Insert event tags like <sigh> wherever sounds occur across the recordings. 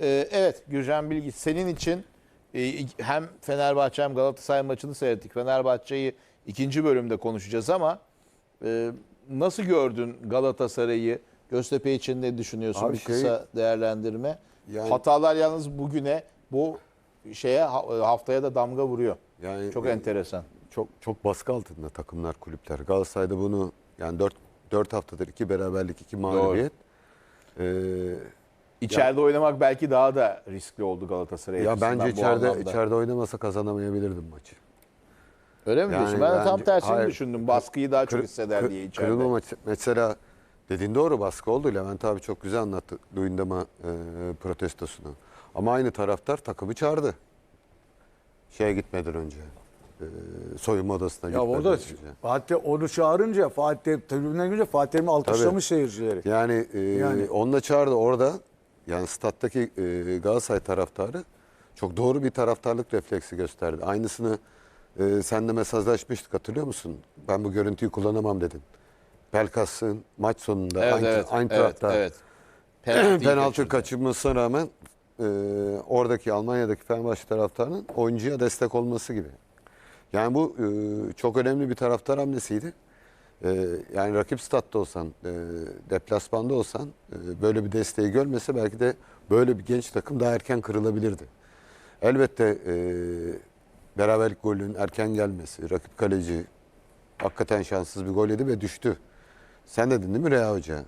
Ee, evet Gürcan Bilgiç senin için e, hem Fenerbahçe hem Galatasaray maçını seyrettik. Fenerbahçe'yi ikinci bölümde konuşacağız ama e, nasıl gördün Galatasaray'ı? Göztepe için ne düşünüyorsun? Abi bir şey- kısa değerlendirme. Yani- Hatalar yalnız bugüne bu şeye ha- haftaya da damga vuruyor. Yani Çok e, enteresan. çok çok baskı altında takımlar, kulüpler. Galatasaray'da bunu yani 4 4 haftadır iki beraberlik, iki mağlubiyet. Ee, İçeride oynamak belki daha da riskli oldu Galatasaray ya bence içeride anlamda. içeride oynamasa kazanamayabilirdim maçı. Öyle mi Yani diyorsun? Ben de tam bence- tersini hayır. düşündüm. Baskıyı daha çok Kır- hisseder kır- diye içeride. Kırılma maçı mesela dediğin doğru baskı oldu. Levent abi çok güzel anlattı Duyundama e, protestosunu. Ama aynı taraftar takımı çağırdı. Şeye gitmeden önce. E, soyunma odasına Ya gitmeden orada önce. Fatih onu çağırınca Fatih tribünden girince Fatih alkışlamış seyircileri. Yani, e, Yani- onunla çağırdı orada. Yani stat'taki e, Galatasaray taraftarı çok doğru bir taraftarlık refleksi gösterdi. Aynısını e, senle mesajlaşmıştık hatırlıyor musun? Ben bu görüntüyü kullanamam dedin. Pelkas'ın maç sonunda Evet, Eintracht- evet, evet, Eintracht'ta evet. <clears throat> Penaltı kaçırdı. kaçırmasına rağmen e, oradaki Almanya'daki Fenerbahçe taraftarının oyuncuya destek olması gibi. Yani bu e, çok önemli bir taraftar hamlesiydi. E, yani rakip statta olsan, e, deplasmanda olsan e, böyle bir desteği görmese belki de böyle bir genç takım daha erken kırılabilirdi. Elbette e, beraberlik golünün erken gelmesi, rakip kaleci hakikaten şanssız bir gol yedi ve düştü. Sen dedin değil mi Rea Hoca?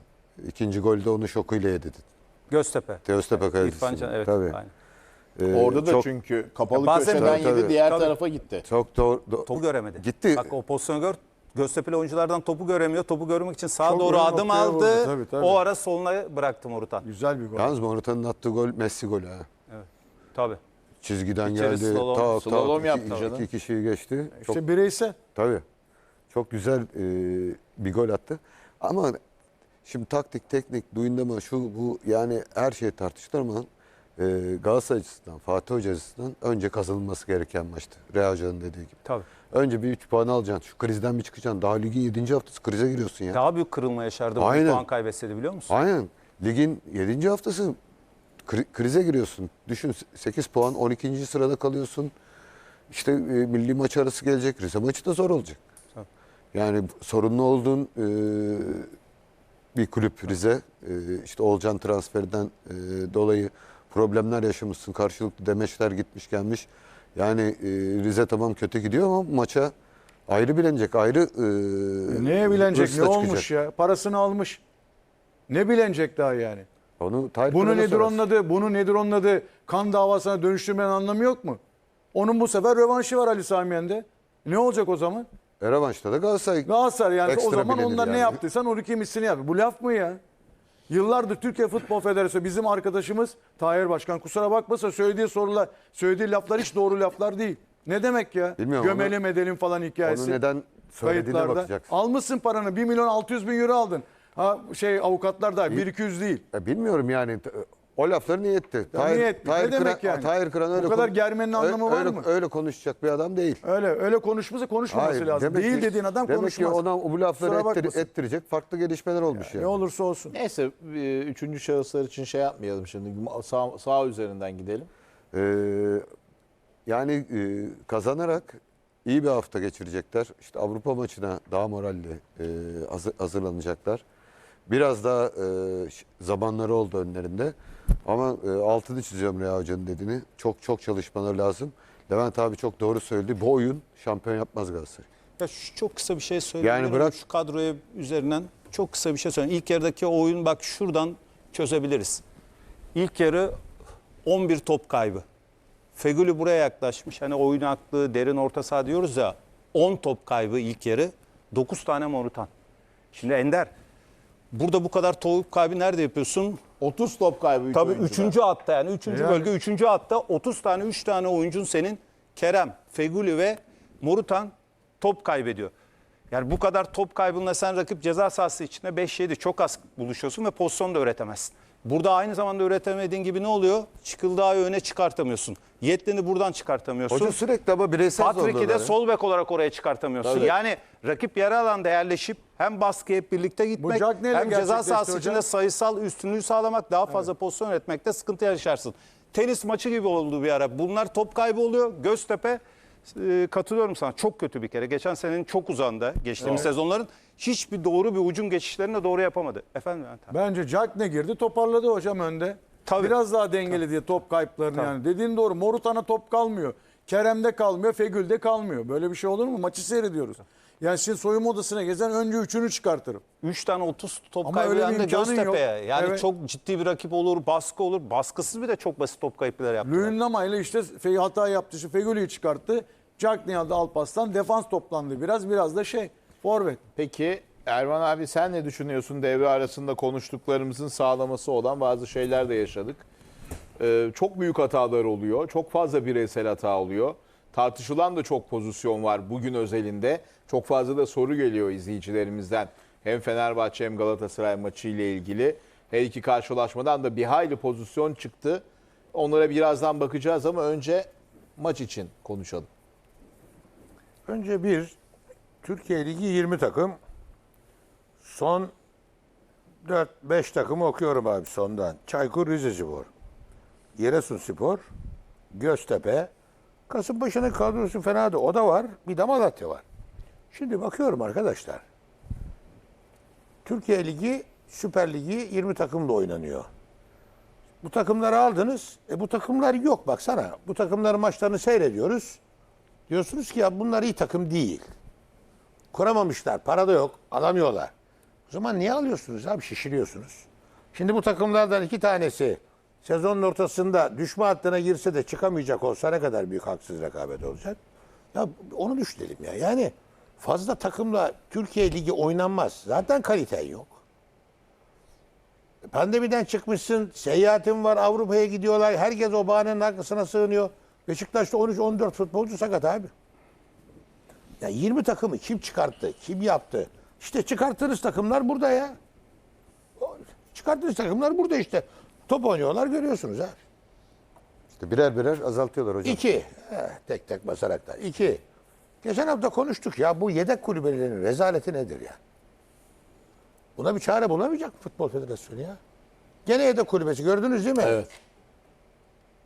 İkinci golde onu şokuyla yedi. Göztepe. Teostepe İrfan kalecisi. Can, evet. Tabii. Aynen. Ee, Orada da çok, çünkü kapalı Bazen- köşeden Tabii, yedi tabii. diğer Tabii. tarafa gitti. Çok doğru. do- Topu göremedi. Gitti. Bak o pozisyonu gör. Göztepe'li oyunculardan topu göremiyor. Topu görmek için sağa Çok doğru adım noktaya aldı. vurdu, tabii, tabii. O ara soluna bıraktı Morutan. Güzel bir gol. Yalnız Morata'nın attığı gol Messi golü ha. Tabii. Çizgiden İçeri geldi. slalom- tak, slalom iki- yaptı iki, iki kişiyi geçti. Çok, İşte bireysel. tabii. Çok güzel e, bir gol attı. Ama şimdi taktik, teknik, duyundama şu bu yani her şey tartışılır ama e, Galatasaray açısından, Fatih Hoca açısından önce kazanılması gereken maçtı. Rea Hoca'nın dediği gibi. Tabii. Önce bir 3 puan alacaksın. Şu krizden bir çıkacaksın. Daha ligin 7. haftası krize giriyorsun ya. Daha büyük kırılma yaşardı. Bu Aynen. puan kaybetseydi biliyor musun? Aynen. Ligin 7. haftası kri- krize giriyorsun. Düşün 8 puan 12. sırada kalıyorsun. İşte e, milli maç arası gelecek. Rize maçı da zor olacak. Tabii. Yani sorunlu olduğun e, bir kulüp Rize. E, işte Olcan transferinden e, dolayı problemler yaşamışsın. Karşılıklı demeçler gitmiş gelmiş. Yani e, Rize tamam kötü gidiyor ama maça ayrı bilenecek. Ayrı e, Neye bilenecek? hırsla Ne olmuş çıkacak. ya? Parasını almış. Ne bilenecek daha yani? Onu Tahir Bunu nedir sorarsın. onun adı? Bunu nedir onun adı? Kan davasına dönüştürmenin anlamı yok mu? Onun bu sefer rövanşı var Ali Sami Yen'de. Ne olacak o zaman? E, revanşta da Galatasaray Galatasaray yani Ekstra o zaman bilinir onlar ne yani. yaptıysan 12 mislini yap. Bu laf mı ya? Yıllardır Türkiye Futbol Federasyonu bizim arkadaşımız Tahir Başkan kusura bakmasa söylediği sorular, söylediği laflar hiç doğru laflar değil. Ne demek ya? Bilmiyorum, Gömelim edelim falan hikayesi. Onu neden söylediğine Kayıtlarda. bakacaksın. Almışsın paranı 1 milyon 600 bin euro aldın. Ha şey avukatlar da 1 200 değil. Ya bilmiyorum yani o lafları niye etti? Ya niye etti? Ne demek Kıran, yani? Tahir Kıran Bu öyle kadar kon- germenin anlamı var öyle, mı? Öyle konuşacak bir adam değil. Öyle öyle konuşması konuşmaması Hayır, lazım. demek Değil ki- dediğin adam demek konuşmaz. ki ona bu lafları ettir- ettirecek farklı gelişmeler olmuş yani. Ne olursa olsun. Neyse e, üçüncü şahıslar için şey yapmayalım şimdi. Sağ, sağ üzerinden gidelim. Ee, yani e, kazanarak iyi bir hafta geçirecekler. İşte Avrupa maçına daha moralli e, hazır- hazırlanacaklar. Biraz daha e, zamanları oldu önlerinde. Ama e, altını çiziyorum Rea Hoca'nın dediğini. Çok çok çalışmaları lazım. Levent abi çok doğru söyledi. Bu oyun şampiyon yapmaz Galatasaray. Ya şu çok kısa bir şey söyleyeyim. Yani bırak- şu kadroya üzerinden çok kısa bir şey söyleyeyim. İlk yarıdaki oyun bak şuradan çözebiliriz. İlk yarı 11 top kaybı. Feguli buraya yaklaşmış. Hani oyun aklı, derin orta saha diyoruz ya. 10 top kaybı ilk yarı. 9 tane Morutan. Şimdi Ender burada bu kadar top kaybı nerede yapıyorsun? 30 top kaybı üç Tabii oyuncuda. üçüncü hatta yani üçüncü Yani- bölge üçüncü hatta 30 tane 3 tane oyuncun senin Kerem, Feguli ve Morutan top kaybediyor. Yani bu kadar top kaybında sen rakip ceza sahası içinde 5-7 çok az buluşuyorsun ve pozisyon da üretemezsin. Burada aynı zamanda üretemediğin gibi ne oluyor? Çıkıldığı öne çıkartamıyorsun. Yetlin'i buradan çıkartamıyorsun. Hoca sürekli ama bireysel Patrick'i de sol bek olarak oraya çıkartamıyorsun. Tabii. Yani rakip yarı alanda yerleşip Hem baskı hep birlikte gitmek hem ceza sahası içinde sayısal üstünlüğü sağlamak daha fazla pozisyon üretmekte sıkıntı yaşarsın. Tenis maçı gibi oldu bir ara. Bunlar top kaybı oluyor. Göztepe e, katılıyorum sana. Çok kötü bir kere. Geçen senenin çok uzağında geçtiğimiz sezonların hiçbir doğru bir ucun geçişlerini de doğru yapamadı. Efendim Ertan? Bence Jack ne girdi toparladı hocam önde. Tabii. Biraz daha dengeli diye top kayıplarını yani. Dediğin doğru. Morutan'a top kalmıyor. Kerem'de kalmıyor, Fegül'de kalmıyor. Böyle bir şey olur mu? Maçı seyrediyoruz. Yani şimdi soyunma odasına gezen önce üçünü çıkartırım. 3 tane 30 top Ama öyle bir kaybeden de imkanın Göztepe'ye. yok. Yani Evet. çok ciddi bir rakip olur, baskı olur. Baskısız bir de çok basit top kayıpları yaptılar. Luyendama ile işte Fe- hata yaptı. Şu Fegül'ü çıkarttı. Jack ne aldı Alpas'tan. Defans toplandı biraz. Biraz da şey forvet. Peki Erman abi sen ne düşünüyorsun? Devre arasında konuştuklarımızın sağlaması olan bazı şeyler de yaşadık. Ee, çok büyük hatalar oluyor. Çok fazla bireysel hata oluyor. Tartışılan da çok pozisyon var bugün özelinde. Çok fazla da soru geliyor izleyicilerimizden. Hem Fenerbahçe hem Galatasaray maçı ile ilgili. Her iki karşılaşmadan da bir hayli pozisyon çıktı. Onlara birazdan bakacağız ama önce maç için konuşalım. Önce bir, Türkiye Ligi 20 takım. Son 4-5 takımı okuyorum abi sondan. Çaykur Rizespor, Giresunspor, Göztepe, Kasımpaşa'nın kadrosu fena da o da var. Bir de Malatya var. Şimdi bakıyorum arkadaşlar. Türkiye Ligi, Süper Ligi 20 takımla oynanıyor. Bu takımları aldınız. E bu takımlar yok baksana. Bu takımların maçlarını seyrediyoruz. Diyorsunuz ki ya bunlar iyi takım değil. Kuramamışlar, para da yok, alamıyorlar. O zaman niye alıyorsunuz abi, şişiriyorsunuz? Şimdi bu takımlardan iki tanesi sezonun ortasında düşme hattına girse de çıkamayacak olsa ne kadar büyük haksız rekabet olacak? Ya onu düşünelim ya. Yani fazla takımla Türkiye Ligi oynanmaz. Zaten kaliten yok. Pandemiden çıkmışsın, seyahatin var, Avrupa'ya gidiyorlar. Herkes o bahanenin arkasına sığınıyor. Beşiktaş'ta 13-14 futbolcu sakat abi. Ya 20 takımı kim çıkarttı, kim yaptı? İşte çıkarttığınız takımlar burada ya. Çıkarttığınız takımlar burada işte. Top oynuyorlar görüyorsunuz ha. İşte birer birer azaltıyorlar hocam. İki, eh, tek tek basaraklar. İki, geçen hafta konuştuk ya bu yedek kulübelerinin rezaleti nedir ya? Buna bir çare bulamayacak mı Futbol Federasyonu ya. Gene yedek kulübesi gördünüz değil mi? Evet.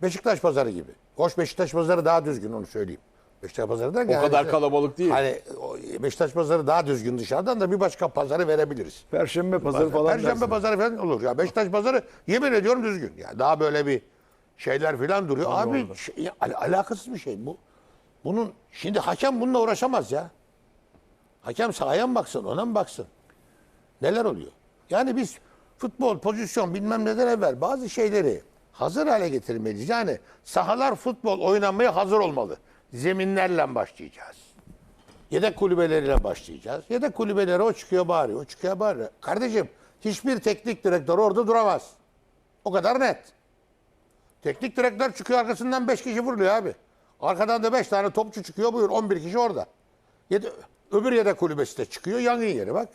Beşiktaş pazarı gibi. Hoş Beşiktaş pazarı daha düzgün onu söyleyeyim. Beşiktaş pazarı derken O kadar işte- kalabalık değil. Hani o Beşiktaş pazarı daha düzgün dışarıdan da bir başka pazarı verebiliriz. Perşembe pazarı falan Perşembe dersin. pazarı falan olur. Ya Beşiktaş pazarı yemin ediyorum düzgün. Ya daha böyle bir şeyler falan duruyor. Abi şey- al- alakasız bir şey bu. Bunun şimdi hakem bununla uğraşamaz ya. Hakem sahaya mı baksın, ona mı baksın? Neler oluyor? Yani biz futbol, pozisyon bilmem neden evvel bazı şeyleri hazır hale getirmeliyiz. Yani sahalar futbol oynanmaya hazır olmalı. Zeminlerle başlayacağız. Yedek kulübeleriyle başlayacağız. Yedek kulübeleri o çıkıyor bağırıyor, o çıkıyor bağırıyor. Kardeşim hiçbir teknik direktör orada duramaz. O kadar net. Teknik direktör çıkıyor arkasından 5 kişi vuruluyor abi. Arkadan da 5 tane topçu çıkıyor buyur 11 kişi orada. Yede, öbür yedek kulübesi de çıkıyor yangın yeri bak.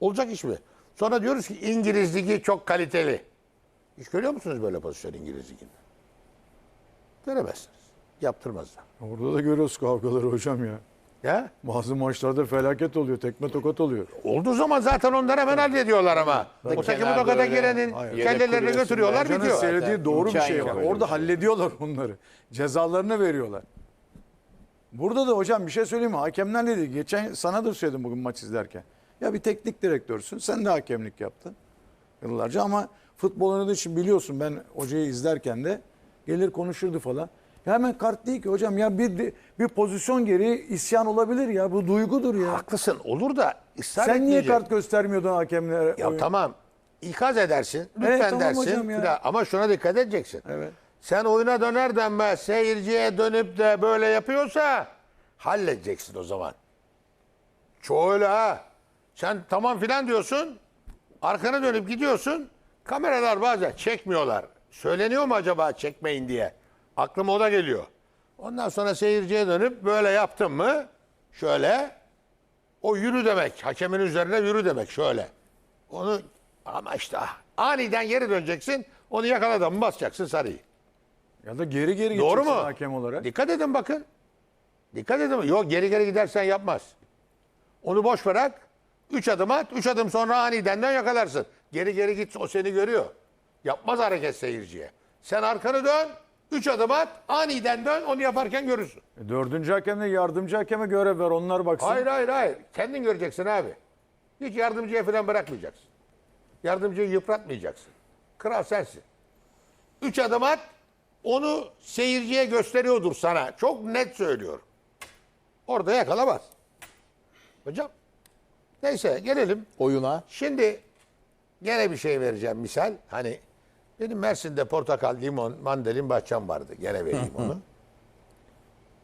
Olacak iş mi? Sonra diyoruz ki İngiliz Ligi çok kaliteli. Hiç görüyor musunuz böyle pozisyon İngiliz Ligi'nde? Göremezsiniz. Yaptırmazlar. Orada da görüyoruz kavgaları hocam ya. Ya? Bazı maçlarda felaket oluyor. Tekme tokat oluyor. Olduğu zaman zaten onlar hemen hallediyorlar ama. O takımı kenarda tokata öyle girenin kulübesinde götürüyorlar Canın bitiyor. söylediği doğru bir İmkan şey yok var. öyle bir Orada şey. hallediyorlar onları. Cezalarını veriyorlar. Burada da hocam bir şey söyleyeyim mi? Hakemler ne dedi? Geçen sana da söyledim bugün maç izlerken. Ya bir teknik direktörsün. Sen de hakemlik yaptın yıllarca ama futbol oynadığı için biliyorsun ben hocayı izlerken de gelir konuşurdu falan. Ya hemen kart değil ki hocam ya bir bir pozisyon gereği isyan olabilir ya. Bu duygudur ya. Haklısın olur da ısrar Sen niye etmeyecek. kart göstermiyordun hakemlere? Ya Oyun- tamam ikaz edersin lütfen Evet, tamam dersin hocam ya. filan. ama şuna dikkat edeceksin. Evet. Sen oyuna döner denmez seyirciye dönüp de böyle yapıyorsa halledeceksin o zaman. Çoğu öyle ha. Sen tamam filan diyorsun. Arkana dönüp gidiyorsun. Kameralar bazen çekmiyorlar. Söyleniyor mu acaba çekmeyin diye? Aklıma o da geliyor. Ondan sonra seyirciye dönüp böyle yaptın mı? Şöyle. O yürü demek. Hakemin üzerine yürü demek şöyle. Onu ama işte aniden geri döneceksin. Onu yakaladan mı basacaksın sarıyı. Ya da geri geri Doğru mu? gideceksin hakem olarak. Dikkat edin bakın. Dikkat edin. Yok geri geri gidersen yapmaz. Onu boş bırak. Üç adım at. Üç adım sonra aniden dön yakalarsın. Geri geri git o seni görüyor. Yapmaz hareket seyirciye. Sen arkanı dön. Üç adım at. Aniden dön. Onu yaparken görürsün. E, Dördüncü hakemle yardımcı hakeme görev ver onlar baksın. Hayır hayır hayır. Kendin göreceksin abi. Hiç yardımcıya falan bırakmayacaksın. Yardımcıyı yıpratmayacaksın. Kral sensin. Üç adım at. Onu seyirciye gösteriyordur sana. Çok net söylüyorum. Orada yakalamaz. Hocam. Neyse gelelim. Oyuna. Şimdi gene bir şey vereceğim misal. Hani benim Mersin'de portakal, limon, mandalin bahçem vardı. Gene vereyim onu.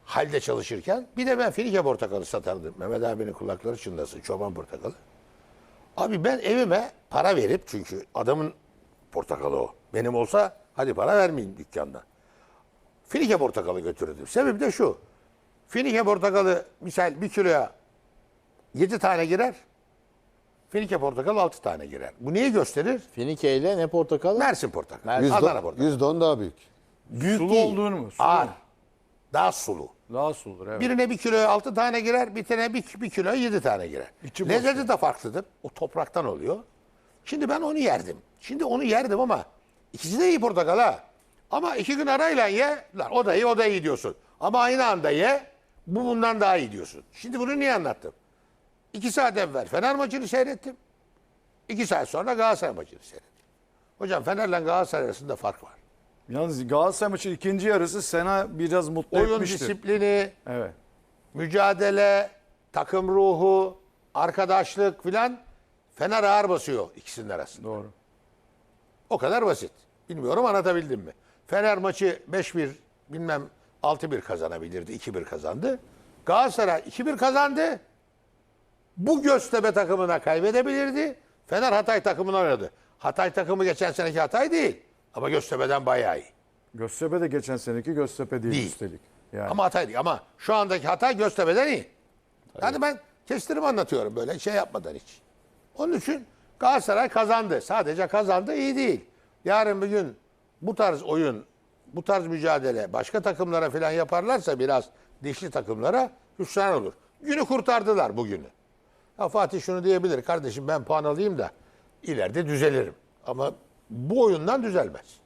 Halde çalışırken bir de ben Finike portakalı satardım. Mehmet abinin kulakları çınlasın. Çoban portakalı. Abi ben evime para verip çünkü adamın portakalı o. Benim olsa hadi para vermeyeyim dükkanda. Finike portakalı götürürdüm. Sebebi de şu. Finike portakalı misal bir kiloya 7 tane girer. Finike portakal 6 tane girer. Bu neyi gösterir? Finike ile ne portakalı? Mersin portakalı. Mersin. Yüzde, Adana portakalı. yüzde on daha büyük. Büyük Sulu değil. olduğunu mu? Sulu. Ağır. Daha sulu. Daha suludur evet. Birine bir kiloya 6 tane girer, bir tane bir, bir kiloya 7 tane girer. İçi Lezzeti de farklıdır. O topraktan oluyor. Şimdi ben onu yerdim. Şimdi onu yerdim ama ikisi de iyi portakal ha. Ama iki gün arayla ye, lan o da iyi o da iyi diyorsun. Ama aynı anda ye, bu bundan daha iyi diyorsun. Şimdi bunu niye anlattım? İki saat evvel Fener maçını seyrettim. İki saat sonra Galatasaray maçını seyrettim. Hocam Fener'le Galatasaray arasında fark var. Yalnız Galatasaray maçı ikinci yarısı Sena biraz mutlu Oyun etmiştir. disiplini, Evet. mücadele, takım ruhu, arkadaşlık filan Fener ağır basıyor ikisinin arasında. Doğru. O kadar basit. Bilmiyorum anlatabildim mi? Fener maçı 5-1 bilmem 6-1 kazanabilirdi. 2-1 kazandı. Galatasaray 2-1 kazandı. Bu Göztepe takımına kaybedebilirdi. Fener Hatay takımını oynadı. Hatay takımı geçen seneki Hatay değil. Ama Göztepe'den bayağı iyi. Göztepe de geçen seneki Göztepe değil, Değil. üstelik. Yani. Ama Hatay değil. Ama şu andaki Hatay Göztepe'den iyi. Yani ben kestirip anlatıyorum böyle şey yapmadan hiç. Onun için Galatasaray kazandı. Sadece kazandı iyi değil. Yarın bir gün bu tarz oyun, bu tarz mücadele başka takımlara falan yaparlarsa biraz dişli takımlara hüsran olur. Günü kurtardılar bugünü. Ha Fatih şunu diyebilir. Kardeşim ben puan alayım da ileride düzelirim. Ama bu oyundan düzelmez.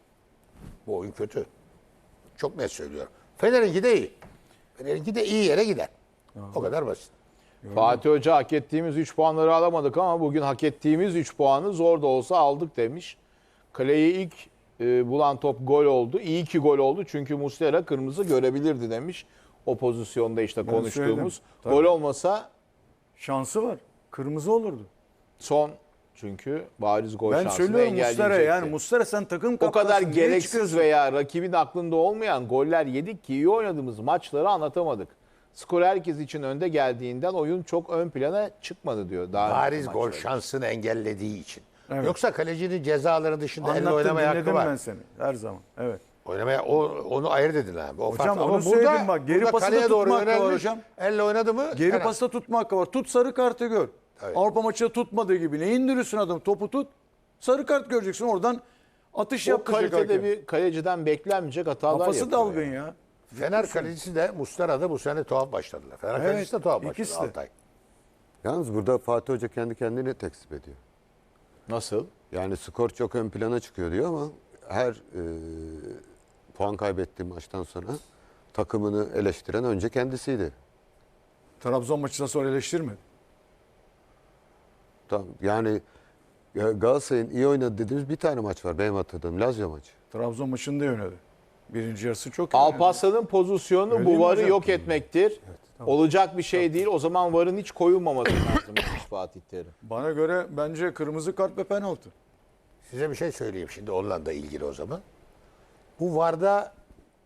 Bu oyun kötü. Çok net söylüyorum. Fener'inki de iyi. Fener'inki de iyi yere gider. O kadar basit. Fatih Hoca hak ettiğimiz 3 puanları alamadık ama bugün hak ettiğimiz 3 puanı zor da olsa aldık demiş. Kaleyi ilk e, bulan top gol oldu. İyi ki gol oldu çünkü Muslera kırmızı görebilirdi demiş. O pozisyonda işte konuştuğumuz. söyledim. Tabii. Gol olmasa Şansı var. Kırmızı olurdu. son çünkü bariz gol Ben şansını söylüyorum engelleyecekti. yani Muslera sen takım o kadar gereksiz veya rakibin aklında olmayan goller yedik ki iyi oynadığımız maçları anlatamadık. Skor herkes için önde geldiğinden oyun çok ön plana çıkmadı diyor. Daha Bariz gol maçlarda. şansını engellediği için. Evet. Yoksa kalecinin cezaları dışında elle Anlattım oynamaya hakkı dinledim var. ben seni her zaman. Evet. Oynamaya o, onu ayırt edin abi. O Hocam farklı. onu Ama söyledim bak, geri burada pası da kaleye doğru var yönelmiş, hocam. Elle oynadı mı? Geri fena. pasta tutma hakkı var. Tut sarı kartı gör. Evet. Avrupa maçında tutmadığı gibi. Ne indiriyorsun adam topu tut. Sarı kart göreceksin oradan atış O yaptıracak kalitede hakem. bir kaleciden beklenmeyecek hatalar Kafası yapıyor. dalgın ya. Fener kalecisi de Muslera da bu sene tuhaf başladılar. Fener Evet, kalecisi de tuhaf ikisi başladı de. Altay. Yalnız burada Fatih Hoca kendi kendini tekzip ediyor. Nasıl? Yani skor çok ön plana çıkıyor diyor ama her e, puan kaybettiği maçtan sonra takımını eleştiren önce kendisiydi. Trabzon maçından sonra eleştirmedi. Tamam, yani ya Galatasaray'ın iyi oynadı dediğimiz bir tane maç var benim hatırladığım Lazio maçı. Trabzon maçında oynadı. Birinci yarısı çok iyi. Alparslan'ın pozisyonu Öyle bu varı hocam? yok etmektir. Olacak bir şey değil. O zaman varın hiç koyulmaması lazım <coughs> Fatih Terim. Bana göre bence kırmızı kart ve penaltı. Size bir şey söyleyeyim şimdi onunla ilgili o zaman. Bu VAR'da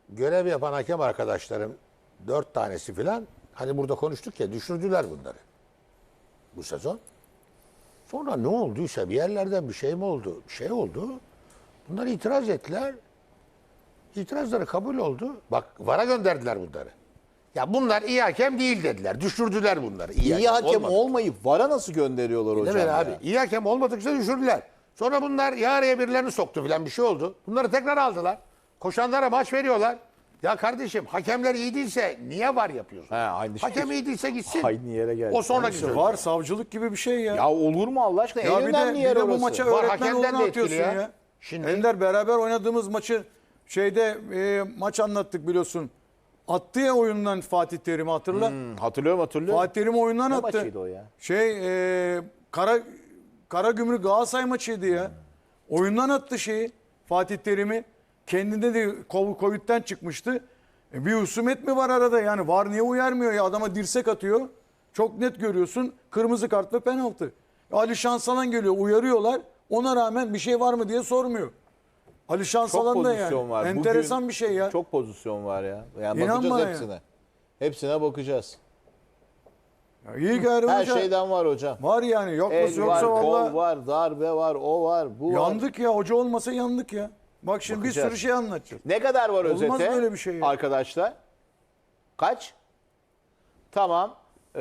görev yapan hakem arkadaşlarım dört tanesi filan hani burada konuştuk ya düşürdüler bunları bu sezon. Sonra ne olduysa bir yerlerden bir şey mi oldu? Bir şey oldu. Bunlar itiraz ettiler. İtirazları kabul oldu. Bak VAR'a gönderdiler bunları. Ya bunlar iyi hakem değil dediler. Düşürdüler bunları. İyi hakem olmadı. olmayıp vara nasıl gönderiyorlar hocam? Değil abi? İyi hakem olmadıkça düşürdüler. Sonra bunlar ya araya birilerini soktu filan bir şey oldu. Bunları tekrar aldılar. Koşanlara maç veriyorlar. Ya kardeşim hakemler iyi değilse niye var yapıyorsun? He, aynı şey. Hakem iyi değilse gitsin. Aynı yere geldi. O sonra güzel. var savcılık gibi bir şey ya. Ya olur mu Allah aşkına? Ya en bir de, önemli bir yer de bu orası. maça Var, öğretmen hakemden de etkili atıyorsun ya. ya. Şimdi- Ender beraber oynadığımız maçı şeyde e, maç anlattık biliyorsun. Attı ya oyundan Fatih Terim'i hatırla. Hmm, hatırlıyorum hatırlıyorum. Fatih Terim oyundan Ne attı. maçıydı o ya? Şey e, Kara Kara Gümrük Galatasaray maçıydı ya. Oyundan attı şeyi Fatih Terim'i. Kendinde de Covid- Covid'den çıkmıştı. E, bir husumet mi var arada yani var niye uyarmıyor ya adama dirsek atıyor. Çok net görüyorsun kırmızı kart ve penaltı. Ali Şansalan geliyor uyarıyorlar. Ona rağmen bir şey var mı diye sormuyor. Ali Şansalan da yani. var. Enteresan Bugün bir şey ya. Çok pozisyon var ya. Yani İnan bakacağız bana ya. hepsine. Hepsine bakacağız. Ya İyi gari Her hoca. şeyden var hocam. Var yani yoksa El var, yoksa valla var, darbe var, o var, bu var. yandık ya hoca olmasa yandık ya. Bak şimdi bir Bakacağız. sürü şey anlatacağız. Ne kadar var Olmaz özete? böyle bir şey ya. Arkadaşlar. Kaç? Tamam. Ee,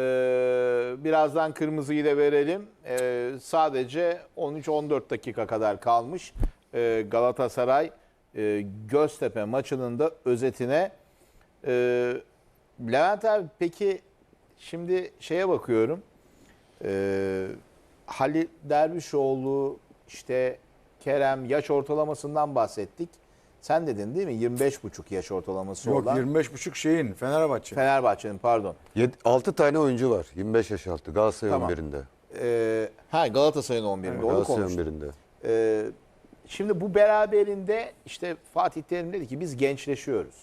birazdan kırmızıyı da verelim. Ee, sadece 13-14 dakika kadar kalmış. Ee, Galatasaray e, Göztepe maçının da özetine. Ee, Levent abi peki şimdi şeye bakıyorum. Ee, Halil Dervişoğlu işte Kerem yaş ortalamasından bahsettik. Sen dedin değil mi? 25,5 yaş ortalaması Yok olan 25,5 şeyin Fenerbahçe. Fenerbahçe'nin pardon. 6 tane oyuncu var 25 yaş altı Galatasaray Tamam. 11'inde. Ee, ha Galatasaray'ın 11'inde onu Galatasaray konuştuk. 11'inde. Ee, şimdi bu beraberinde işte Fatih Terim dedi ki biz gençleşiyoruz.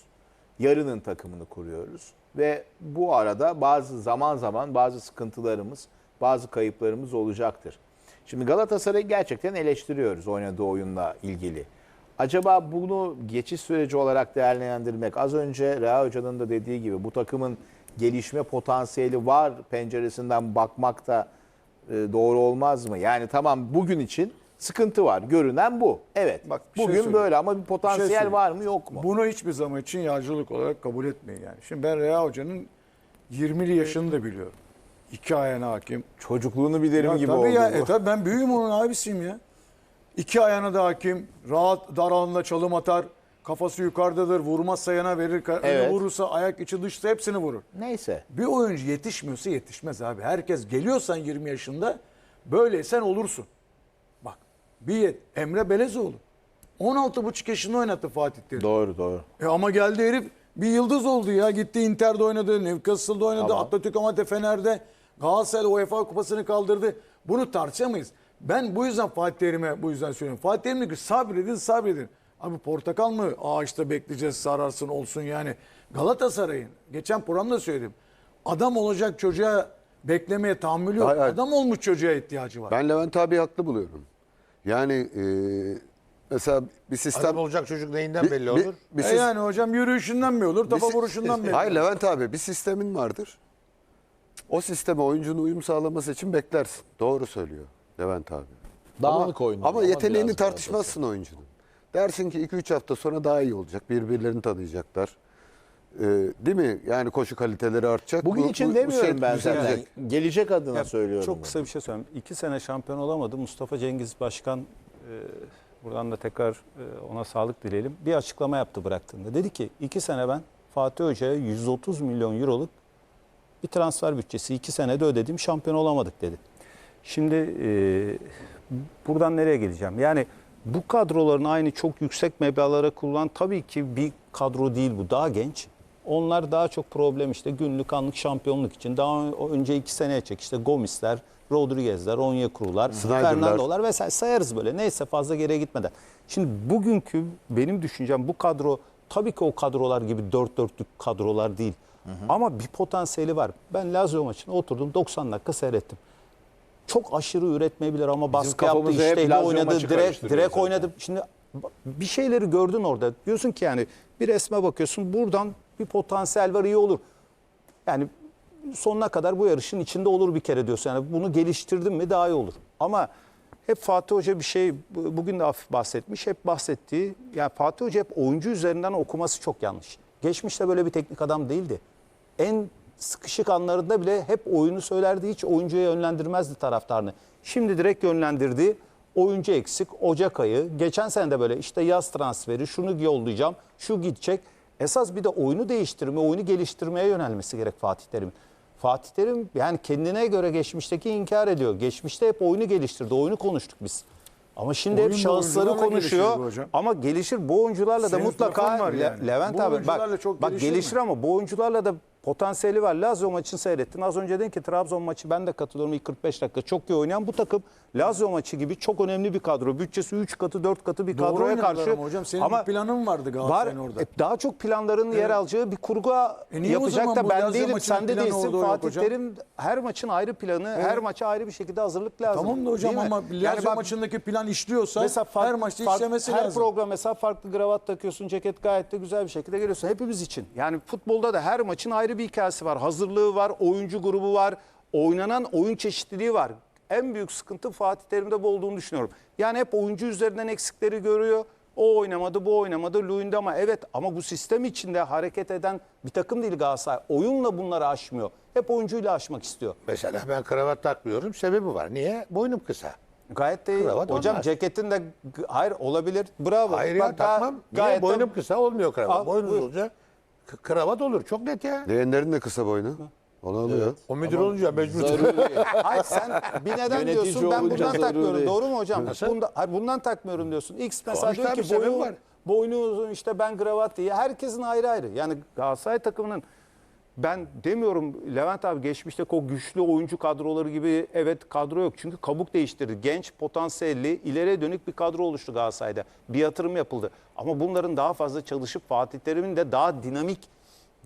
Yarının takımını kuruyoruz. Ve bu arada bazı zaman zaman bazı sıkıntılarımız, bazı kayıplarımız olacaktır. Şimdi Galatasaray'ı gerçekten eleştiriyoruz oynadığı oyunla ilgili. Acaba bunu geçiş süreci olarak değerlendirmek, az önce Reha Hoca'nın da dediği gibi bu takımın gelişme potansiyeli var penceresinden bakmak da e, doğru olmaz mı? Yani tamam bugün için sıkıntı var. Görünen bu. Evet. Bak, bir şey bugün söyleyeyim. böyle ama bir potansiyel söyleyeyim. var mı yok mu? Bunu hiçbir zaman için yağcılık olarak kabul etmeyin yani. Şimdi ben Rea Hoca'nın 20'li yaşını da biliyorum. İki ayağına hakim. Çocukluğunu bilirim Ya gibi tabii oldu. ya, bu. e tabii ben büyüğüm onun abisiyim ya. İki ayağına da hakim. Rahat dar alanda çalım atar. Kafası yukarıdadır. Vurmaz sayana verir. Evet. Vurursa ayak içi dışta hepsini vurur. Neyse. Bir oyuncu yetişmiyorsa yetişmez abi. Herkes geliyorsan 20 yaşında böyleysen olursun. Bak bir yet. Emre Belezoğlu. 16,5 yaşında oynattı Fatih Terim. Doğru doğru. E ama geldi herif bir yıldız oldu ya. Gitti Inter'de oynadı, Newcastle'da oynadı, Tamam. Atletico Madrid Fener'de. Galatasaray UEFA kupasını kaldırdı. Bunu tartışamayız. Ben bu yüzden Fatih Terim'e bu yüzden söylüyorum. Fatih Terim diyor ki sabredin sabredin. Abi portakal mı ağaçta bekleyeceğiz sararsın olsun yani. Galatasaray'ın geçen programda söyledim. Adam olacak çocuğa beklemeye tahammülü yok. Hayır, hayır. Adam olmuş çocuğa ihtiyacı var. Ben Levent abi haklı buluyorum. Yani e, mesela bir sistem... Adam olacak çocuk neyinden bir- belli bir- olur? bir E yani hocam yürüyüşünden mi olur, bir si- vuruşundan mı? Hayır Levent abi bir sistemin vardır. O sisteme oyuncunun uyum sağlaması için beklersin. Doğru söylüyor Levent abi. Dağınık ama, oynuyor ama ama yeteneğini tartışmazsın oyuncunun. Dersin ki 2-3 hafta sonra daha iyi olacak. Birbirlerini tanıyacaklar. Ee, değil mi? Yani koşu kaliteleri artacak. Bugün Bu- için bu- bu demiyorum şey ben düzelecek. senden. Gelecek adına Ya, söylüyorum. Çok bunu. kısa bir şey söyleyeyim. İki sene şampiyon olamadı. Mustafa Cengiz Başkan e, buradan da tekrar e, ona sağlık dileyelim. Bir açıklama yaptı bıraktığında. Dedi ki iki sene ben Fatih Hoca'ya 130 milyon euroluk bir transfer bütçesi iki senede ödedim şampiyon olamadık dedi. Şimdi e, buradan nereye geleceğim? Yani bu kadroların aynı çok yüksek meblağlara kullanan tabii ki bir kadro değil bu. Daha genç. Onlar daha çok problem işte günlük anlık şampiyonluk için. Daha önce iki seneye çek işte Gomisler, Rodriguez'ler, Onyekuru'lar. Fernando'lar vesaire sayarız böyle. Neyse fazla geriye gitmeden. Şimdi bugünkü benim düşüncem bu kadro tabii ki o kadrolar gibi dört dörtlük kadrolar değil. Ama bir potansiyeli var. Ben Lazio maçına oturdum 90 dakika seyrettim. Çok aşırı üretmeyebilir ama baskı yaptı, Lazio oynadı, direkt, direkt oynadı. Şimdi bir şeyleri gördün orada. Diyorsun ki yani bir resme bakıyorsun buradan bir potansiyel var iyi olur. Yani sonuna kadar bu yarışın içinde olur bir kere diyorsun. Yani bunu geliştirdin mi daha iyi olur. Ama hep Fatih Hoca bir şey bu- bugün de hafif bahsetmiş. Hep bahsettiği yani Fatih Hoca hep oyuncu üzerinden okuması çok yanlış. Geçmişte böyle bir teknik adam değildi. En sıkışık anlarında bile hep oyunu söylerdi. Hiç oyuncuya yönlendirmezdi taraftarını. Şimdi direkt yönlendirdi. Oyuncu eksik. Ocak ayı. Geçen sene de böyle işte yaz transferi. Şunu yollayacağım. Şu gidecek. Esas bir de oyunu değiştirme, oyunu geliştirmeye yönelmesi gerek Fatih Terim'in. Fatih Terim yani kendine göre geçmişteki inkar ediyor. Geçmişte hep oyunu geliştirdi. Oyunu konuştuk biz. Ama şimdi Oyun hep oyuncularla konuşuyor. Ama gelişir bu oyuncularla da Senin mutlaka var Le- yani. Levent Bu abi bak, çok bak gelişir gelişir mi? ama bu oyuncularla da potansiyeli var. Lazio maçını seyrettin. Az önce dedin ki Trabzon maçı ben de katılıyorum ilk 45 dakika çok iyi oynayan bu takım Lazio maçı gibi çok önemli bir kadro. Bütçesi 3 katı 4 katı bir Doğru kadroya karşı. ama hocam. Senin bir planın vardı var, Galatasaray'ın orada. e, daha çok planların yer alacağı bir kurgu E yapacak da ben Lazio değilim. Sen de değilsin. Fatih? Terim her maçın ayrı planı, her maça ayrı bir şekilde hazırlık lazım. Tamam da hocam ama Yani Lazio bak, maçındaki plan işliyorsa Mesela fark- her maçta fark- işlemesi her lazım. program mesela farklı kravat takıyorsun, ceket gayet de güzel bir şekilde geliyorsun. Hepimiz için. Yani futbolda da her maçın ayrı bir hikayesi var. Hazırlığı var, oyuncu grubu var, oynanan oyun çeşitliliği var. En büyük sıkıntı Fatih Terim'de bu olduğunu düşünüyorum. Yani hep oyuncu üzerinden eksikleri görüyor. O oynamadı, bu oynamadı. Luyendama evet ama bu sistem içinde hareket eden bir takım değil Galatasaray. Oyunla bunları aşmıyor. Hep oyuncuyla aşmak istiyor. Mesela ben kravat takmıyorum. Sebebi var. Niye? Boynum kısa. Gayet de iyi. Kravat Hocam olmaz. ceketin de hayır olabilir. Bravo. Hayır ya Bak, takmam. Niye? Gayet de- Boynum kısa olmuyor kravat. Boynum olunca kravat olur. Çok net ya. Leğenlerin de kısa boynu. Ona oluyor. O müdür olunca mecbur. <laughs> Hayır sen bir neden Yönetici diyorsun ben olunca bundan sorun takmıyorum. Doğru mu hocam? Bunda, hayır, bundan takmıyorum diyorsun. X mesela Tamam diyor ki sebebi boyu, var. boynu uzun işte ben kravat diye. Herkesin ayrı ayrı. Yani Galatasaray takımının ben demiyorum Levent abi geçmişteki o güçlü oyuncu kadroları gibi evet kadro yok. Çünkü kabuk değiştirdi. Genç, potansiyelli, ileriye dönük bir kadro oluştu Galatasaray'da. Bir yatırım yapıldı. Ama bunların daha fazla çalışıp Fatih Terim'in de daha dinamik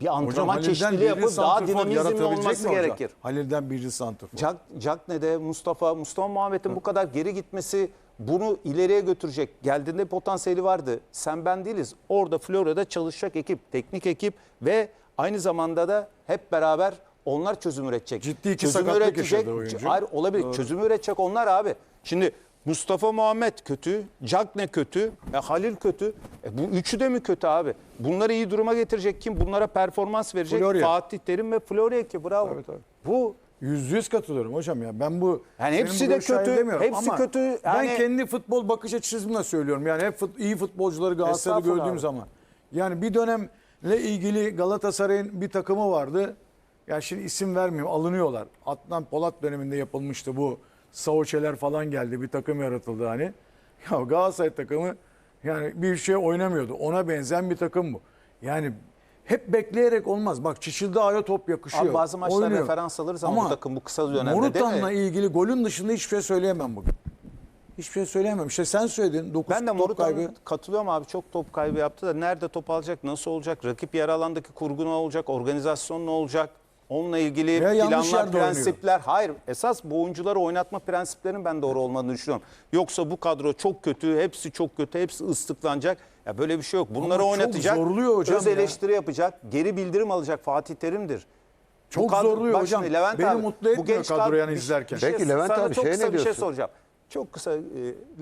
bir antrenman Halil'den çeşitliliği yapıp daha dinamizmli olması hocam? gerekir. Halil'den birinci santrfor. Jack, Jack ne de Mustafa, Mustafa Muhammed'in bu kadar geri gitmesi bunu ileriye götürecek. Geldiğinde potansiyeli vardı. Sen ben değiliz. Orada Florya'da çalışacak ekip, teknik ekip ve aynı zamanda da hep beraber onlar çözüm üretecek. Ciddi iki çözüm sakatlık yaşadı oyuncu. Hayır olabilir. Çözüm üretecek onlar abi. Şimdi Mustafa Muhammed kötü, Jack ne kötü, e, Halil kötü. E, bu üçü de mi kötü abi? Bunları iyi duruma getirecek kim? Bunlara performans verecek Florya. Fatih Terim ve Florya ki bravo. Tabii, tabii. Bu Yüzde yüz katılıyorum hocam ya. Ben bu Yani hepsi de kötü, hepsi ama kötü. Ben Yani- kendi futbol bakış açımla söylüyorum. Yani hep fut- iyi futbolcuları Galatasaray'da gördüğüm abi. zaman. Yani bir dönemle ilgili Galatasaray'ın bir takımı vardı. Yani şimdi isim vermeyeyim alınıyorlar. Adnan Polat döneminde yapılmıştı bu. Saoçeler falan geldi bir takım yaratıldı hani. Ya Galatasaray takımı yani bir şey oynamıyordu. Ona benzeyen bir takım bu. Yani hep bekleyerek olmaz. Bak Çişildağ'a top yakışıyor. Abi bazı maçlar oynuyor. referans alırız ama bu takım bu kısa dönemde değil mi? Morutan'la ilgili golün dışında hiçbir şey söyleyemem bugün. Hiçbir şey söyleyemem. İşte sen söyledin 9 Ben de top kaybı. katılıyorum abi. Çok top kaybı yaptı da nerede top alacak, nasıl olacak, rakip yer alandaki kurgu ne olacak, organizasyon ne olacak? Onunla ilgili Veya yanlış planlar, yerde oynuyor. prensipler. Hayır, esas bu oyuncuları oynatma prensiplerinin ben doğru olmadığını düşünüyorum. Yoksa bu kadro çok kötü, hepsi çok kötü, hepsi ıslıklanacak. Ya böyle bir şey yok. Bunları Ama çok oynatacak. zorluyor hocam Öz ya. eleştiri yapacak, geri bildirim alacak Fatih Terim'dir. Çok kadro- zorluyor Bak hocam. şimdi Levent Beni abi, mutlu bu etmiyor genç kadro yani bir- izlerken. bir şey- Peki Levent sana abi, çok şeye kısa ne bir şey diyorsun? soracağım. Çok kısa. e,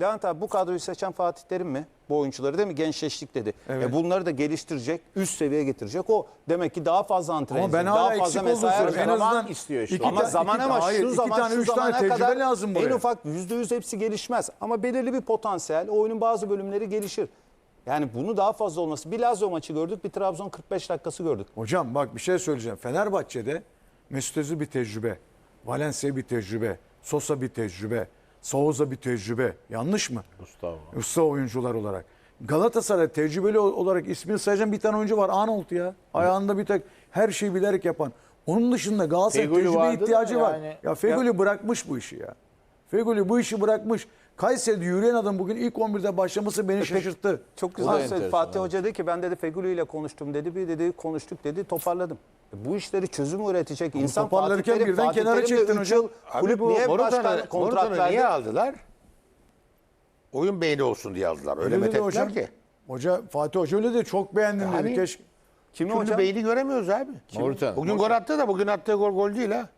Levent abi bu kadroyu seçen Fatih Terim mi? Bu oyuncuları değil mi? Gençleştik dedi. Evet. E bunları da geliştirecek, üst seviyeye getirecek. O demek ki daha fazla antrenman hala daha fazla eksik olduğunu mesai. En. Zaman azından istiyor işte. iki Ama ta- zaman iki- ama hayır, şu iki zaman tane, şu üç tane zamana tecrübe kadar lazım buraya. en ufak yüzde yüz hepsi gelişmez. Ama belirli bir potansiyel, oyunun bazı bölümleri gelişir. Yani bunu daha fazla olması. Bir Lazio maçı gördük, bir Trabzon 45 dakikası gördük. Hocam bak bir şey söyleyeceğim. Fenerbahçe'de Mesut Özil bir tecrübe. Valencia bir tecrübe. Sosa bir tecrübe. Souza bir tecrübe. Yanlış mı? Mustafa. Usta oyuncular olarak. Galatasaray tecrübeli olarak ismini sayacağım bir tane oyuncu var. Arnold ya. Ayağında bir tek her şeyi bilerek yapan. Onun dışında Galatasaray Feguli tecrübe ihtiyacı var. yani- Ya Feguli bırakmış bu işi ya. Feguli bu işi bırakmış. Kayseri'de yürüyen adam bugün ilk 11'de başlaması beni şaşırttı. Çok güzel Fatih evet. Hoca dedi ki ben dedi Feguli ile konuştum dedi. Bir dedi konuştuk dedi toparladım. Bu işleri çözüm üretecek insan toparlarken Fatih Terim, birden Fatih kenara Terim de çektin üç hocam. yıl Abi kulüp bu niye Morutan'ı- başkan kontrat Morutan'ı verdi? niye aldılar? Oyun beyni olsun diye aldılar. Öyle Öyle dedi methettiler hocam. ki. Hoca Fatih Hoca öyle dedi. Çok beğendim dedi. Yani- Keşke. Kimi Şimdi hocam? beyni göremiyoruz abi. Morutan. Bugün gol attı da bugün attığı gol gol değil ha.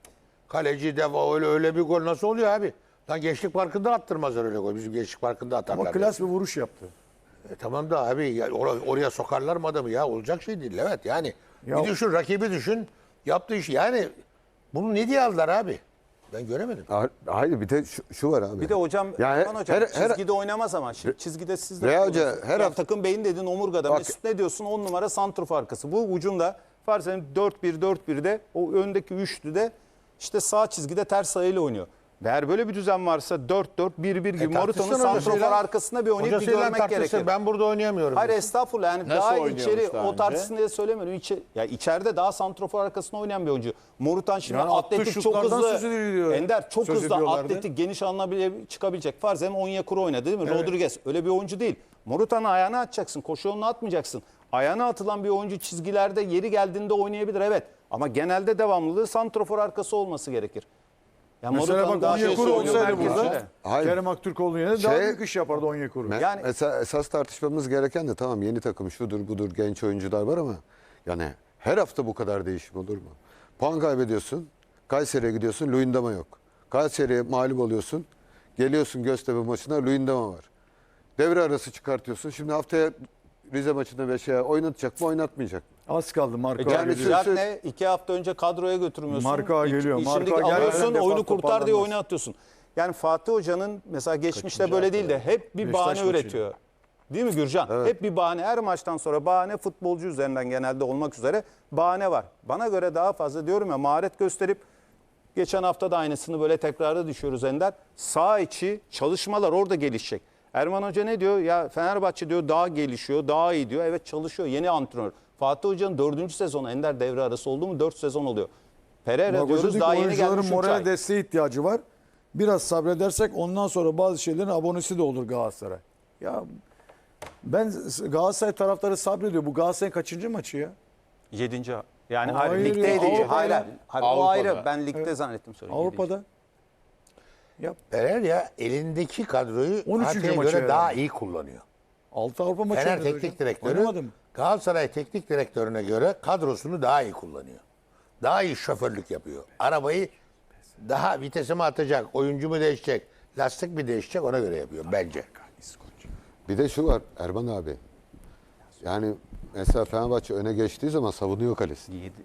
Kaleci deva öyle öyle bir gol nasıl oluyor abi? Lan Gençlik Parkı'nda attırmazlar öyle gol. Bizim Gençlik Parkı'nda atarlar. Ama klas bir vuruş yaptı. E, tamam da abi ya or- oraya sokarlar mı adamı ya? Olacak şey değil. Evet yani. Ya- Bir düşün rakibi düşün. Yaptığı iş yani bunu ne diye aldılar abi? Ben göremedim. Ha- Hayır bir de şu, şu var abi. Bir de hocam, Ya Erman hocam her- her- çizgide oynamaz ama. Şimdi çizgide siz de Veya hoca, her Ya hafta- takım beyin dedin omurgada. Bak- Mesut ne diyorsun? 10 numara santrofor arkası. Bu ucunda Farsen 4-1-4-1'de o öndeki üçlüde işte sağ çizgide ters sayıyla oynuyor. Ve Eğer böyle bir düzen varsa 4-4-1-1 gibi E, Moruto'nun santrofor arkasında bir oynayıp bir görmek gerekir. Ben burada oynayamıyorum. Hayır estağfurullah yani Nasıl daha içeri daha o tartışsın diye söylemiyorum. İçe, ya içeride daha santrofor arkasında oynayan bir oyuncu. Morutan şimdi Yani atletik çok hızlı. Ender çok Söz hızlı atletik geniş alana bile çıkabilecek. Farz hem Onyekuru oynadı değil mi? Rodriguez öyle bir oyuncu değil. Morutan'ı ayağına atacaksın. Koşu yoluna atmayacaksın. Ayağına atılan bir oyuncu çizgilerde yeri geldiğinde oynayabilir evet. Ama genelde devamlılığı santrofor arkası olması gerekir. Ya Mesela Morutan bak daha şey Onyekuru oynuyor olsaydı merkezde. burada. Hayır. Kerem Aktürkoğlu yerine daha Şey- büyük iş yapardı Onyekuru. Me- Yani- mesela esas tartışmamız gereken de tamam yeni takım şudur budur genç oyuncular var ama yani her hafta bu kadar değişim olur mu? Puan kaybediyorsun. Kayseri'ye gidiyorsun. Luyendama yok. Kayseri'ye mağlup oluyorsun. Geliyorsun Göztepe maçına Luyendama var. Devre arası çıkartıyorsun. Şimdi haftaya Rize maçında Beşiktaş'a oynatacak mı oynatmayacak mı? Az kaldı Marco E, Yani geliyor. Ne? İki hafta önce kadroya götürmüyorsun. Marka geliyor, Şimdi Marka alıyorsun oyunu kurtar diye oyuna atıyorsun. Yani Fatih Hoca'nın mesela geçmişte böyle değil de hep bir Beşiktaş bahane maçıydı. üretiyor. Değil mi Gürcan? Hep bir bahane. Her maçtan sonra bahane futbolcu üzerinden genelde olmak üzere bahane var. Bana göre daha fazla diyorum ya maharet gösterip geçen hafta da aynısını böyle tekrara düşüyoruz Ender. Sağ içi çalışmalar orada gelişecek. Erman Hoca ne diyor? Ya Fenerbahçe diyor daha gelişiyor, daha iyi diyor. Evet çalışıyor. Yeni antrenör. Fatih Hoca'nın dördüncü sezonu Ender devre arası oldu mu? Dört sezon oluyor. Pereira Bak diyoruz daha yeni oyuncuların gelmiş moral ay. desteğe ihtiyacı var. Biraz sabredersek ondan sonra bazı şeylerin abonesi de olur Galatasaray. Ya ben Galatasaray taraftarı sabrediyor. Bu Galatasaray'ın kaçıncı maçı ya? Yedinci. Yani Hayır hayır, ligdeydi. Avrupa'da. Hayır, hayır, hayır, o Avrupa'da. ayrı. Ben ligde zannettim söyleyeyim. Avrupa'da. Ya Pereira elindeki kadroyu 13. Fatih'e maçı göre herhalde. daha iyi kullanıyor. 6 Avrupa maçı Fener oynadı teknik hocam. direktörü Oynamadı mı? Galatasaray teknik direktörüne göre kadrosunu daha iyi kullanıyor. Daha iyi şoförlük yapıyor. Arabayı daha vitesimi atacak, oyuncu mu değişecek, lastik mi değişecek ona göre yapıyor bence. Bir de şu var Erman abi. Yani mesela Fenerbahçe öne geçtiği zaman savunuyor kalesi. Yedi,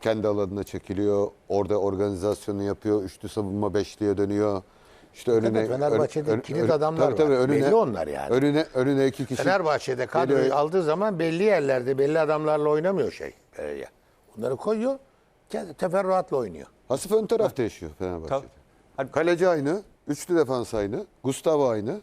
kendi alanına çekiliyor. Orada organizasyonu yapıyor. Üçlü savunma beşliye dönüyor. İşte önüne Fenerbahçe'de kilit adamlar var. Belli onlar yani. Önüne önüne iki kişi. Fenerbahçe'de kadroyu Geliyor. aldığı zaman belli yerlerde belli adamlarla oynamıyor şey. Pereira. Bunları koyuyor, kendi teferruatla oynuyor. Hasif ön tarafta yaşıyor Fenerbahçe'de. Tabii. Hadi- Kaleci aynı, üçlü defans aynı, Gustavo aynı,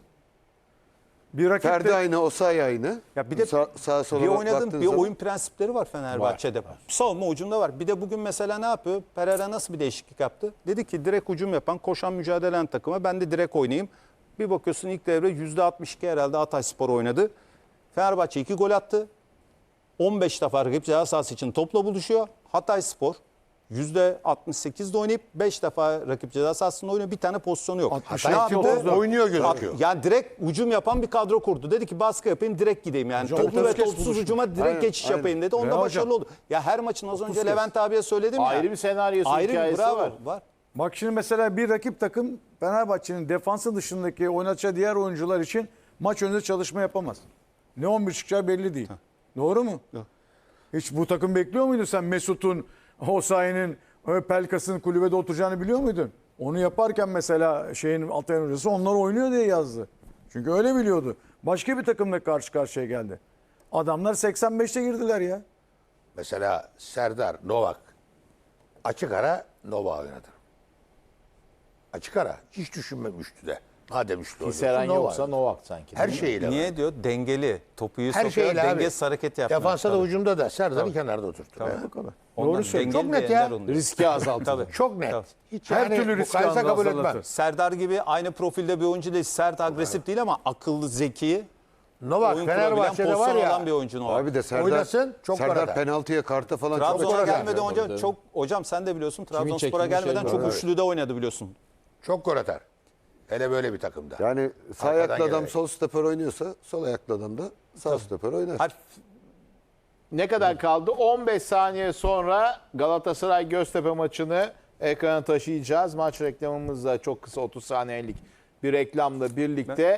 Bir rakip Ferdi de aynı, Osay aynı. Ya bir de Sa- sağa sola bir baktığın bir zaman- oyun prensipleri var Fenerbahçe'de. Savunma ucunda var. Bir de bugün mesela ne yapıyor? Pereira nasıl bir değişiklik yaptı? Dedi ki direkt hücum yapan, koşan mücadele eden takıma ben de direkt oynayayım. Bir bakıyorsun ilk devre %62 herhalde Hatay Spor oynadı. Fenerbahçe 2 gol attı. 15 defa rakip ceza sahası için topla buluşuyor. Hatay Spor %68'de oynayıp 5 defa rakip ceza sahasında oynuyor. Bir tane pozisyonu yok. 62 Ne yaptı? Oynuyor gözüküyor. Yani direkt hücum yapan bir kadro kurdu. Dedi ki baskı yapayım direkt gideyim yani. Hocam, Toplu ve otuz kez topsuz hücuma direkt Aynen, geçiş aynen. yapayım dedi. Onda Bravo başarılı hocam. oldu. Ya her maçın az önce kez. Levent abiye söyledim ya. Ayrı bir senaryosu, Ayrı bir hikayesi bravo var. var. Bak şimdi mesela bir rakip takım Fenerbahçe'nin defansı dışındaki oynatacağı diğer oyuncular için maç önünde çalışma yapamaz. Ne 11 çıkacağı belli değil. Doğru mu? Hiç bu takım bekliyor muydun sen Mesut'un, Osayi'nin, Pelkas'ın kulübede oturacağını biliyor muydun? Onu yaparken mesela şeyin Altay'ın hocası onlar oynuyor diye yazdı. Çünkü öyle biliyordu. Başka bir takımla karşı karşıya geldi. Adamlar 85'te girdiler ya. Mesela Serdar, Novak. Açık ara Novak oynadı. Açık ara. Hiç düşünmemişti de. Madem üçlü oynuyorsun, Seren Novak yoksa. Novak sanki. Her değil mi? şeyiyle. Niye diyor? Dengeli. Topu iyi Her sokuyor. şeyle abi. Dengesiz hareket yapmıyor. Defansa da hücumda da Serdar'ı kenarda oturttu. Be. Bu kadar. Doğru dengeli Çok net ya. Riski azaltılır. Tabii. Çok net. Tabii. Hiç Her yani türlü bu riski kaysa kabul azaltır. etmem. Serdar gibi aynı profilde bir oyuncu değil. Sert, agresif değil ama akıllı, zeki. Novak oyun kurabilen, Fenerbahçe'de var ya. alan bir oyuncu Novak. Abi de Serdar, Oynasın, çok Serdar arada. penaltıya karta falan çok Trabzon'a gelmeden önce çok hocam sen de biliyorsun Trabzonspor'a çektiği gelmeden şey çok var. üçlüde oynadı biliyorsun. Çok gol atar. Hele böyle bir takımda. Yani sağ Arkadan ayaklı adam gelerek. sol stoper oynuyorsa sol ayaklı adam da sağ stoper oynar. Hayır, Ne kadar kaldı? 15 saniye sonra Galatasaray Göztepe maçını ekrana taşıyacağız. Maç reklamımızla çok kısa 30 saniyelik bir reklamla birlikte